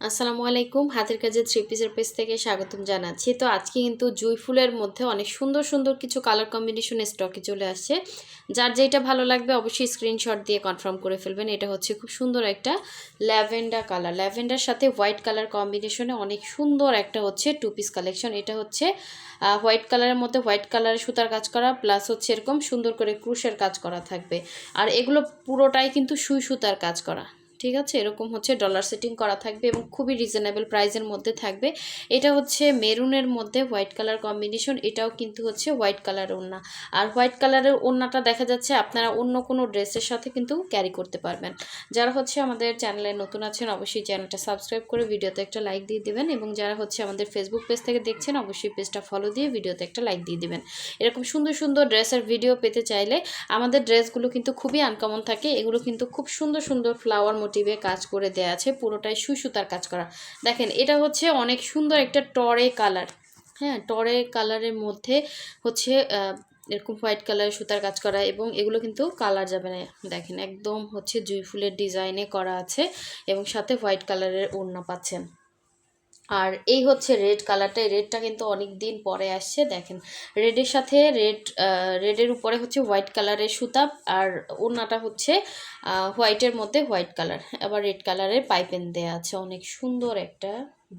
আসসালামু আলাইকুম। হাতের কাজে থ্রি পিসের পেজ থেকে স্বাগতম জানাচ্ছি। তো আজকে কিন্তু জুই ফুলের মধ্যে অনেক সুন্দর সুন্দর কিছু কালার কম্বিনেশন স্টকে চলে আসছে। যার যেটা ভালো লাগবে অবশ্যই স্ক্রিনশট দিয়ে কনফার্ম করে ফেলবেন। এটা হচ্ছে খুব সুন্দর একটা ল্যাভেন্ডার কালার ল্যাভেন্ডার সাথে হোয়াইট কালার কম্বিনেশনে অনেক সুন্দর একটা হচ্ছে টু পিস কালেকশন এটা হচ্ছে হোয়াইট কালারের মধ্যে হোয়াইট কালারের সুতার কাজ করা প্লাস হচ্ছে এরকম সুন্দর করে ক্রুশের কাজ করা থাকবে। আর এগুলো পুরোটাই কিন্তু সুই সুতার কাজ করা। ঠিক আছে? এরকম হচ্ছে ডলার সেটিং করা থাকবে এবং খুবই রিজনেবল প্রাইসের মধ্যে থাকবে। এটা হচ্ছে মেরুনের মধ্যে হোয়াইট কালার কম্বিনেশন এটাও কিন্তু হচ্ছে হোয়াইট কালার ওড়না। আর হোয়াইট কালারের ওড়নাটা দেখা যাচ্ছে আপনারা অন্য কোনো ড্রেসের সাথে কিন্তু ক্যারি করতে পারবেন। যারা হচ্ছে আমাদের চ্যানেলে নতুন আছেন, অবশ্যই চ্যানেলটা সাবস্ক্রাইব করে ভিডিওতে একটা লাইক দিয়ে দিবেন এবং যারা হচ্ছে আমাদের ফেসবুক পেজ থেকে দেখছেন, অবশ্যই পেজটা ফলো দিয়ে ভিডিওতে একটা লাইক দিয়ে দিবেন। এরকম সুন্দর সুন্দর ড্রেসের ভিডিও পেতে চাইলে আমাদের ড্রেসগুলো কিন্তু খুবই আনকমন থাকে। এগুলো কিন্তু খুব সুন্দর সুন্দর ফ্লাওয়ার মোটিভে কাজ করে দেওয়া আছে, পুরোটাই সুসুতার কাজ করা। দেখেন, এটা হচ্ছে অনেক সুন্দর একটা টরে কালার। হ্যাঁ টরে কালারের মধ্যে হচ্ছে এরকম হোয়াইট কালারের সুতার কাজ করা এবং এগুলো কিন্তু কালার যাবে না। দেখেন, একদম হচ্ছে জুই ফুলের ডিজাইনে করা আছে এবং সাথে হোয়াইট কালারের ওড়না পাচ্ছেন আর এই হচ্ছে রেড কালারটা এই রেডটা কিন্তু অনেক দিন পরে আসছে, দেখেন। রেডের সাথে রেড রেডের উপরে হচ্ছে হোয়াইট কালারের সুতা আর ওড়নাটা হচ্ছে হোয়াইটের মধ্যে হোয়াইট কালার আবার রেড কালারের পাইপেন দেয়া আছে, অনেক সুন্দর একটা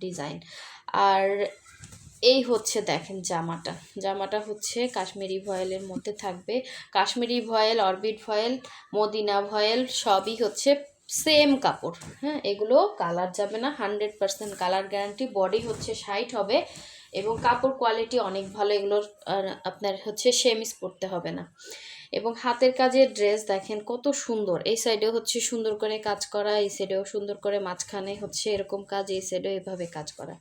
ডিজাইন আর এই হচ্ছে দেখেন জামাটা। জামাটা হচ্ছে কাশ্মীরি ভয়েলের মধ্যে থাকবে। Kashmiri voile, orbit voile, Medina voile, সবই হচ্ছে সেম কাপড় হ্যাঁ? এগুলো কালার যাবে না hundred percent colour guarantee body হচ্ছে সাইট হবে এবং কাপড় কোয়ালিটি অনেক ভালো, এগুলোর আপনার হচ্ছে সেমিস পরতে হবে না। এবং হাতের কাজের ড্রেস দেখেন কত সুন্দর, এই সাইডে হচ্ছে সুন্দর করে কাজ করা, এই সাইডেও সুন্দর করে মাঝখানে হচ্ছে এরকম কাজ, এই সাইডেও এভাবে কাজ করা।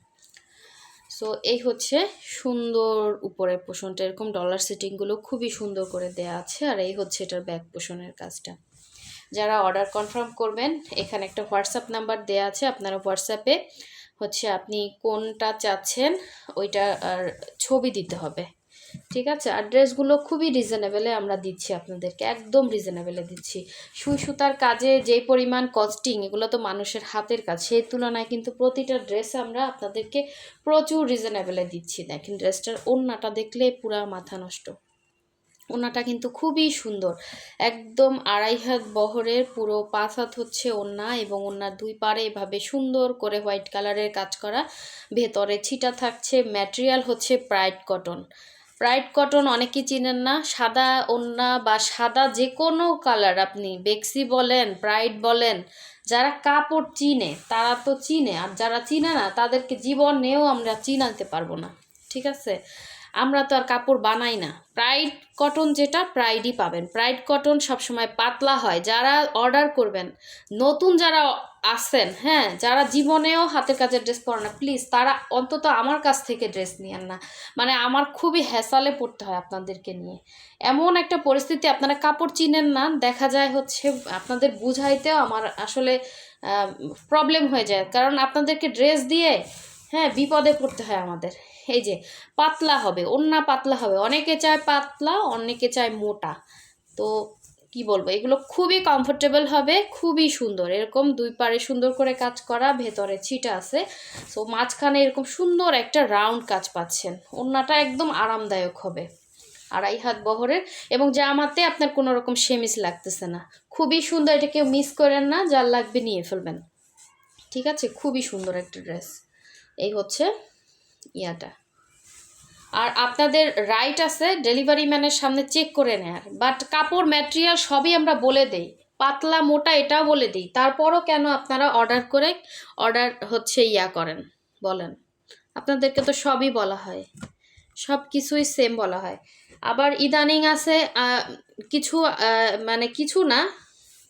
সো এই হচ্ছে সুন্দর উপরের পোষণটা, এরকম ডলার সেটিংগুলো খুবই সুন্দর করে দেয়া আছে, আর এই হচ্ছে এটার ব্যাক পোষণের কাজটা। যারা অর্ডার কনফার্ম করবেন, এখানে একটা হোয়াটসঅ্যাপ নাম্বার দেয়া আছে, আপনারা হোয়াটসঅ্যাপে হচ্ছে আপনি কোনটা চাচ্ছেন, ওইটা আর ছবি দিতে হবে। ঠিক আছে? আর ড্রেসগুলো খুবই রিজনেবেলে আমরা দিচ্ছি আপনাদেরকে, একদম রিজনেবেলে দিচ্ছি। সুই সুতার কাজে যেই পরিমাণ কস্টিং এগুলো তো মানুষের হাতের কাজ, সেই তুলনায় কিন্তু প্রতিটা ড্রেস আমরা আপনাদেরকে প্রচুর রিজনেবেলে দিচ্ছি। দেখেন ড্রেসটার ওড়নাটা দেখলে পুরা মাথা নষ্ট। ওড়নাটা কিন্তু খুবই সুন্দর। একদম আড়াই হাত বহরের পুরো পাঁচ হাত হচ্ছে ওড়না এবং ওনার দুই পাড়ে এভাবে সুন্দর করে হোয়াইট কালারের কাজ করা। ভেতরে ছিটা থাকছে, ম্যাটেরিয়াল হচ্ছে প্রাইড কটন। প্রাইড কটন অনেকেই চিনেন না, সাদা ওড়না বা সাদা যে কোনো কালার আপনি বেক্সি বলেন, প্রাইড বলেন, যারা কাপড় চিনে তারা তো চিনে, আর যারা চিনে না তাদেরকে জীবনেও আমরা চিনাতে পারব না, ঠিক আছে? আমরা তো আর কাপড় বানাই না। প্রাইড কটন যেটা প্রাইডই পাবেন। প্রাইড কটন সবসময় পাতলা হয়। যারা অর্ডার করবেন, নতুন যারা আসেন হ্যাঁ যারা জীবনেও হাতের কাজের ড্রেস পরে না প্লিজ তারা অন্তত আমার কাছ থেকে ড্রেস নিয়েন না। মানে আমার খুবই হ্যাসালে পড়তে হয় আপনাদেরকে নিয়ে। এমন একটা পরিস্থিতি আপনারা কাপড় চিনেন না, দেখা যায় হচ্ছে আপনাদের বুঝাইতেও আমার আসলে প্রবলেম হয়ে যায়। কারণ আপনাদেরকে ড্রেস দিয়ে হ্যাঁ বিপদে পড়তে হয় আমাদের। এই যে, পাতলা হবে ওন্না পাতলা হবে। অনেকে চায় পাতলা, অনেকে চায় মোটা। তো কি বলব, এগুলো খুবই কমফোর্টেবল হবে, খুবই সুন্দর। এরকম দুই পারে সুন্দর করে কাজ করা, ভেতরে ছিটা আছে। সো মাঝখানে এরকম সুন্দর একটা রাউন্ড কাজ পাচ্ছেন। ওন্নাটা একদম আরামদায়ক হবে। আড়াই হাত বহরের, এবং জামাতে আপনার কোনো রকম সেমিস লাগতেছে না। খুবই সুন্দর, এটা কেউ মিস করেন না, যার লাগবে নিয়ে ফেলবেন। ঠিক আছে? খুবই সুন্দর একটা ড্রেস এই হচ্ছে ইয়াটা। আর আপনাদের রাইট আছে ডেলিভারি ম্যানের সামনে চেক করে নেয়ার। বাট কাপড় ম্যাটেরিয়াল সবই আমরা বলে দেই। পাতলা, মোটা এটাও বলে দিই। তারপরও কেন আপনারা অর্ডার করে অর্ডার হচ্ছে ইয়া করেন, বলেন? আপনাদেরকে তো সবই বলা হয়। সব কিছুই সেম বলা হয়। আবার ইদানিং আছে কিছু মানে কিছু না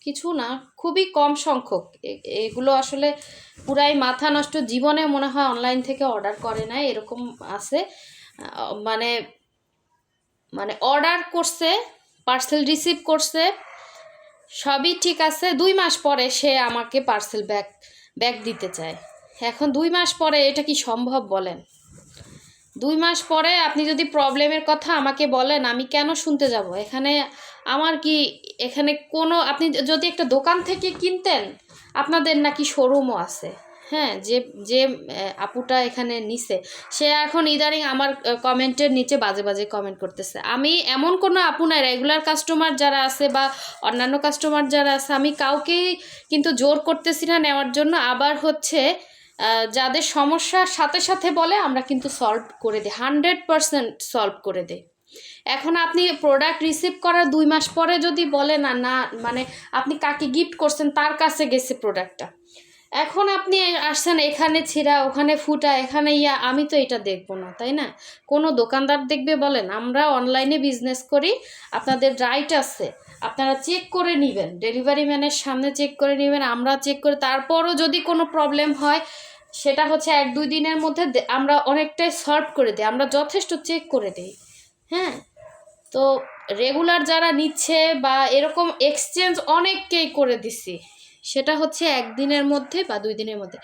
কিছু না, খুবই কম সংখ্যক। এগুলো আসলে পুরাই মাথা নষ্ট জীবনে মনে হয় অনলাইন থেকে অর্ডার করে না এরকম আছে। মানে মানে অর্ডার করছে পার্সেল রিসিভ করছে, সবই ঠিক আছে। দুই মাস পরে সে আমাকে পার্সেল ব্যাগ ব্যাগ দিতে চায়। এখন দুই মাস পরে এটা কি সম্ভব বলেন? দুই মাস পরে আপনি যদি প্রবলেমের কথা আমাকে বলেন, আমি কেন শুনতে যাব? এখানে আমার কি, এখানে কোনো, আপনি যদি একটা দোকান থেকে কিনতেন, আপনাদের নাকি শোরুমও আছে। হ্যাঁ যে যে আপুটা এখানে নিছে, সে এখন ইদানিং আমার কমেন্টের নিচে বাজে বাজে কমেন্ট করতেছে। আমি এমন কোনো আপু নাই রেগুলার কাস্টমার যারা আছে বা অন্যান্য কাস্টমার যারা আছে, আমি কাউকেই কিন্তু জোর করতেছি না নেওয়ার জন্য। আবার হচ্ছে যাদের সমস্যার সাথে সাথে বলে, আমরা কিন্তু সলভ করে দিই। হান্ড্রেড পারসেন্ট সলভ করে দিই। এখন আপনি প্রোডাক্ট রিসিভ করার দুই মাস পরে যদি বলে, না না মানে আপনি কাকে গিফট করছেন, তার কাছে গেছে প্রোডাক্টটা এখন আপনি আসছেন, এখানে ছিঁড়া, ওখানে ফুটা, এখানে ইয়া, আমি তো এটা দেখব না। তাই না? কোনো দোকানদার দেখবে বলেন, আমরা অনলাইনে বিজনেস করি, আপনাদের রাইট আছে। আপনারা চেক করে নেবেন। ডেলিভারি ম্যানের সামনে চেক করে নেবেন, আমরা চেক করে, তারপরও যদি কোনো প্রবলেম হয়, সেটা হচ্ছে এক দুই দিনের মধ্যে আমরা অনেকটাই সলভ করে দিই, আমরা যথেষ্ট চেক করে দিই। হ্যাঁ? তো রেগুলার যারা নিচ্ছে বা এরকম এক্সচেঞ্জ অনেককেই করে দিছি, সেটা হচ্ছে একদিনের মধ্যে বা দুই দিনের মধ্যে।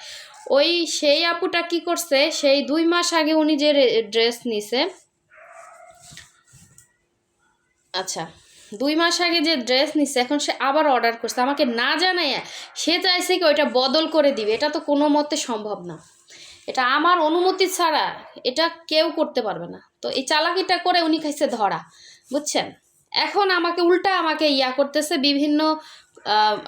ওই সেই আপুটা কি করছে, সেই দুই মাস আগে উনি যে ড্রেস নিছে আচ্ছা দুই মাস আগে যে ড্রেস নিচ্ছে এখন সে আবার অর্ডার করছে। আমাকে না জানাইয়া সে চাইছে কি ওইটা বদল করে দিবে। এটা তো কোনো মতে সম্ভব না। এটা আমার অনুমতি ছাড়া এটা কেউ করতে পারবে না। তো এই চালাকিটা করে উনি খাইছে ধরা, বুঝছেন? এখন আমাকে উল্টা আমাকে ইয়া করতেছে, বিভিন্ন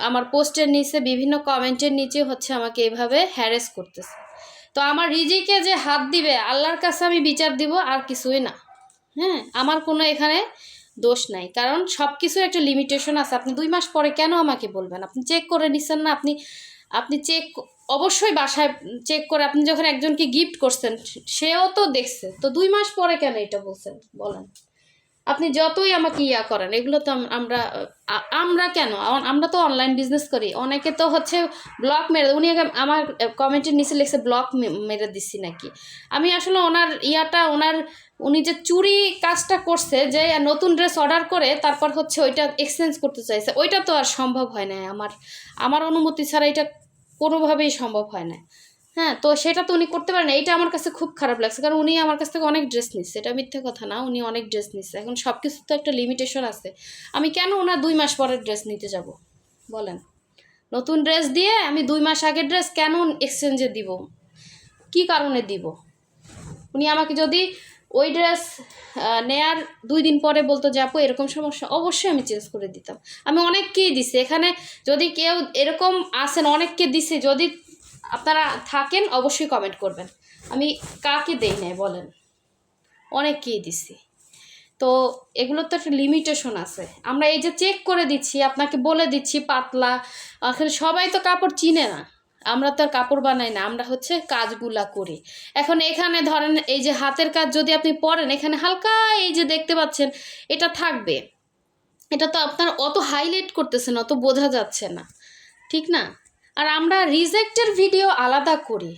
আমার পোস্টের নিচে, বিভিন্ন কমেন্টের নিচে হচ্ছে আমাকে এভাবে হ্যারেস করতেছে। তো আমার রিজিকে যে হাত দিবে, আল্লাহর কাছে আমি বিচার দিব আর কিছুই না। হ্যাঁ আমার কোনো এখানে দোষ নাই। কারণ সব কিছুর একটা লিমিটেশন আছে। আপনি দুই মাস পরে কেন আমাকে বলবেন? আপনি চেক করে নিচ্ছেন না, আপনি আপনি চেক অবশ্যই বাসায় চেক করে আপনি যখন একজনকে গিফট করছেন সেও তো দেখছে। তো দুই মাস পরে কেন এটা বলছেন? বলেন। আপনি যতই আমাকে ইয়া করেন, এগুলো তো আমরা আমরা কেন? আমরা তো অনলাইন বিজনেস করি। অনেকে তো হচ্ছে ব্লক মেরে উনি আমার কমেন্টের নিচে লিখছে ব্লক মেরে দিচ্ছি নাকি। আমি আসলে ওনার ইয়াটা, ওনার, উনি যে চুরি কাজটা করছে, যে নতুন ড্রেস অর্ডার করে, তারপর হচ্ছে ওইটা এক্সচেঞ্জ করতে চাইছে, ওইটা তো আর সম্ভব হয় না আমার। আমার অনুমতি ছাড়া এটা কোনোভাবেই সম্ভব হয় না হ্যাঁ তো সেটা তো উনি করতে পারেন। এইটা আমার কাছে খুব খারাপ লাগছে। কারণ উনি আমার কাছ থেকে অনেক ড্রেস নিচ্ছে এটা মিথ্যে কথা না, উনি অনেক ড্রেস নিচ্ছে এখন সব কিছু তো একটা লিমিটেশন আছে। আমি কেন ওনার দুই মাস পরের ড্রেস নিতে যাব? বলেন। নতুন ড্রেস দিয়ে আমি দুই মাস আগের ড্রেস কেন এক্সচেঞ্জে দিব? কি কারণে দিব? উনি আমাকে যদি ওই ড্রেস নেয়ার দুই দিন পরে বলতো যে, আপু, এরকম সমস্যা? অবশ্যই আমি চেঞ্জ করে দিতাম। আমি অনেককেই দিছি। এখানে যদি কেউ এরকম আসেন অনেককে দিছি। যদি আপনারা থাকেন, অবশ্যই কমেন্ট করবেন। আমি কাকে দেই নাই বলেন? অনেককেই দিছি। তো এগুলোর তো একটা লিমিটেশন আছে। আমরা এই যে চেক করে দিচ্ছি, আপনাকে বলে দিচ্ছি পাতলা, আসলে সবাই তো কাপড় চিনে না। আমরা তো আর কাপড় বানাই না, আমরা হচ্ছে কাজগুলা করি। এখন এখানে ধরেন এই যে হাতের কাজ যদি আপনি পরেন, এখানে হালকা এই যে দেখতে পাচ্ছেন, এটা থাকবে। এটা তো আপনার অত হাইলাইট করতেছে না, অত বোঝা যাচ্ছে না। ঠিক না? আর আমরা রিজেক্টের ভিডিও আলাদা করি।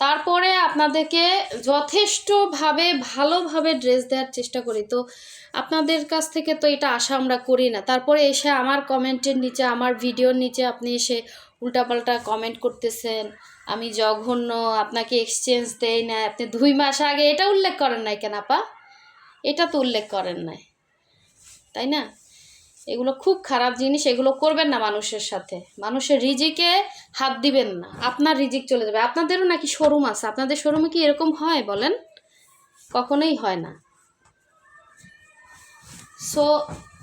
তারপরে আপনাদেরকে যথেষ্টভাবে, ভালোভাবে ড্রেস দেওয়ার চেষ্টা করি। তো আপনাদের কাছ থেকে তো এটা আশা আমরা করি না। তারপরে এসে আমার কমেন্টের নিচে, আমার ভিডিওর নিচে আপনি এসে উল্টাপাল্টা কমেন্ট করতেছেন, আমি জঘন্য, আপনাকে এক্সচেঞ্জ দেই না, আপনি দুই মাস আগে এটা উল্লেখ করেন নাই কেন আপা? এটা তো উল্লেখ করেন নাই। তাই না? এগুলো খুব খারাপ জিনিস, এগুলো করবেন না মানুষের সাথে। মানুষের রিজিকে হাত দিবেন না। আপনার রিজিক চলে যাবে। আপনাদেরও নাকি শোরুম আছে। আপনাদের শোরুমে কি এরকম হয় বলেন? কখনোই হয় না। সো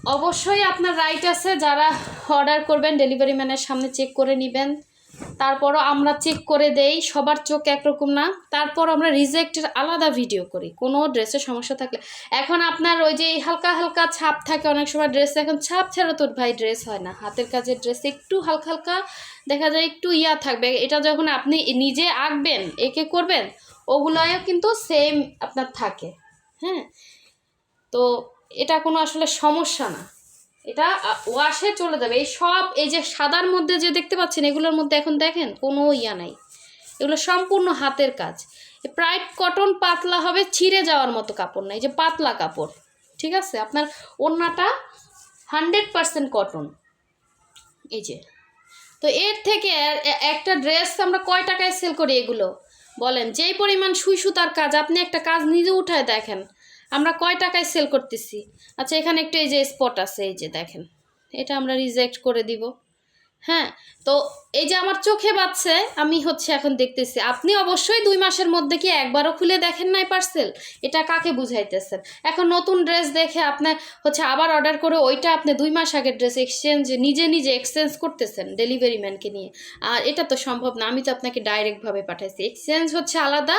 অবশ্যই আপনার রাইট আছে। যারা অর্ডার করবেন ডেলিভারি ম্যানের সামনে চেক করে নেবেন। তারপরও আমরা চেক করে দেই, সবার চোখ একরকম না। তারপর আমরা রিজেক্টের আলাদা ভিডিও করি। কোনো ড্রেসের সমস্যা থাকলে। এখন আপনার ওই যে হালকা হালকা ছাপ থাকে, অনেক সময় ড্রেস এখন ছাপ ছাড়া তোর ভাই ড্রেস হয় না। হাতের কাজের ড্রেস একটু হালকা হালকা দেখা যায় একটু ইয়া থাকবে। এটা যখন আপনি নিজে আঁকবেন, একে করবেন ওগুলোও কিন্তু সেম আপনার থাকে। হ্যাঁ? তো এটা কোনো আসলে সমস্যা না। এটা ওয়াশে চলে যাবে। এই সব, এই যে সাদার মধ্যে যে দেখতে পাচ্ছেন, এগুলোর মধ্যে এখন দেখেন কোনো ইয়া নাই। এগুলো সম্পূর্ণ হাতের কাজ। প্রায় কটন পাতলা হবে, ছিঁড়ে যাওয়ার মতো কাপড় না, এই যে পাতলা কাপড়, ঠিক আছে? আপনার ওড়নাটা হান্ড্রেড পারসেন্ট কটন এই যে। তো এর থেকে একটা ড্রেস আমরা কয় টাকায় সেল করি এগুলো? বলেন, যেই পরিমাণ সুই সুতার কাজ, আপনি একটা কাজ নিজে উঠায় দেখেন। আমরা কয় টাকায় সেল করতেছি? আচ্ছা এখানে একটু এই যে স্পট আছে, এই যে দেখেন। এটা আমরা রিজেক্ট করে দিব। হ্যাঁ তো এই যে আমার চোখে বাচ্ছে আমি হচ্ছে এখন দেখতেছি। আপনি অবশ্যই দুই মাসের মধ্যে কি একবারও খুলে দেখেন নাই পার্সেল এটা কাকে বুঝাইতেছেন? এখন নতুন ড্রেস দেখে আপনার হচ্ছে আবার অর্ডার করে ওইটা আপনি দুই মাস আগের ড্রেস এক্সচেঞ্জ নিজে নিজে এক্সচেঞ্জ করতেছেন ডেলিভারি ম্যানকে নিয়ে। আর এটা তো সম্ভব না, আমি তো আপনাকে ডাইরেক্টভাবে পাঠাইছি। এক্সচেঞ্জ হচ্ছে আলাদা,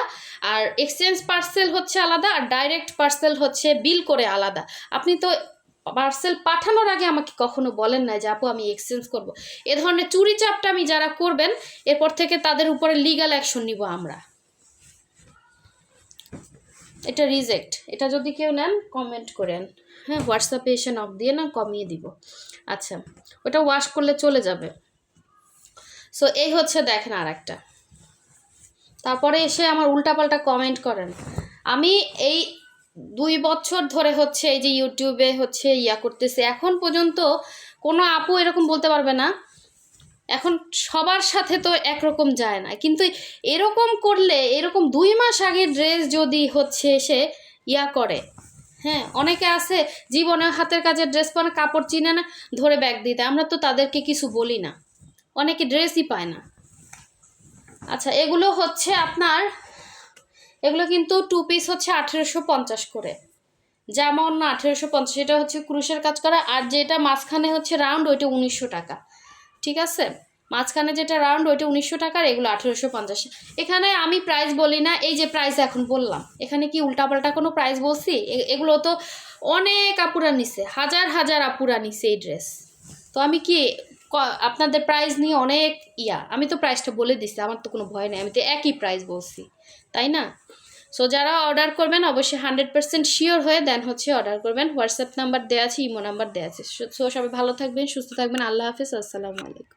আর এক্সচেঞ্জ পার্সেল হচ্ছে আলাদা, আর ডাইরেক্ট পার্সেল হচ্ছে বিল করে আলাদা। আপনি তো পার্সেল পাঠানোর আগে আমাকে কখনো বলেন না যে, আপু, আমি এক্সচেঞ্জ করব। এ ধরনের চুরি চাপটা আমি যারা করবেন, এরপর থেকে তাদের উপরে লিগ্যাল অ্যাকশন নিব আমরা। এটা রিজেক্ট এটা যদি কেউ নেন কমেন্ট করেন। হ্যাঁ হোয়াটসঅ্যাপে এসে নক দিয়ে না, কমিয়ে দিব। আচ্ছা ওটা ওয়াশ করলে চলে যাবে। সো এই হচ্ছে দেখেন আর একটা তারপরে এসে আমার উল্টাপাল্টা কমেন্ট করেন। আমি এই দুই বছর ধরে হচ্ছে এই যে ইউটিউবে হচ্ছে ইয়া করতেছে। এখন পর্যন্ত কোনো আপু এরকম বলতে পারবে না। এখন সবার সাথে তো একরকম যায় না। কিন্তু এরকম করলে, এরকম দুই মাস আগে ড্রেস যদি হচ্ছে সে ইয়া করে হ্যাঁ অনেকে আছে জীবনে হাতের কাজের ড্রেস পরে কাপড় চিনে না, ধরে ব্যাগ দিতে। আমরা তো তাদেরকে কিছু বলি না। অনেকে ড্রেসই পায় না। আচ্ছা এগুলো হচ্ছে আপনার এগুলো কিন্তু টু পিস হচ্ছে আঠেরোশো পঞ্চাশ করে। যেমন না আঠেরোশো পঞ্চাশ, এটা হচ্ছে ক্রুশের কাজ করা, আর যেটা মাঝখানে হচ্ছে রাউন্ড ওইটা উনিশশো টাকা। ঠিক আছে? মাঝখানে যেটা রাউন্ড ওইটা উনিশশো টাকার এগুলো আঠেরোশো পঞ্চাশ। এখানে আমি প্রাইস বলি না, এই যে প্রাইস এখন বললাম। এখানে কি উল্টাপাল্টা কোনো প্রাইস বলছি? এগুলো তো অনেক আপুরা নিছে, হাজার হাজার আপুরা নিছে এই ড্রেস তো আমি ক- আপনাদের প্রাইস নিয়ে অনেক ইয়া। আমি তো প্রাইসটা বলে দিছি, আমার তো কোনো ভয় নেই, আমি তো একই প্রাইস বলছি, তাই না? সো যারা অর্ডার করবেন, অবশ্যই হান্ড্রেড পার্সেন্ট শিওর হয়ে দেন হচ্ছে অর্ডার করবেন। হোয়াটসঅ্যাপ নাম্বার দেওয়া আছে ইমো নাম্বার দেওয়া আছে। সো, সবাই ভালো থাকবেন, সুস্থ থাকবেন, আল্লাহ হাফিজ, আসসালামু আলাইকুম।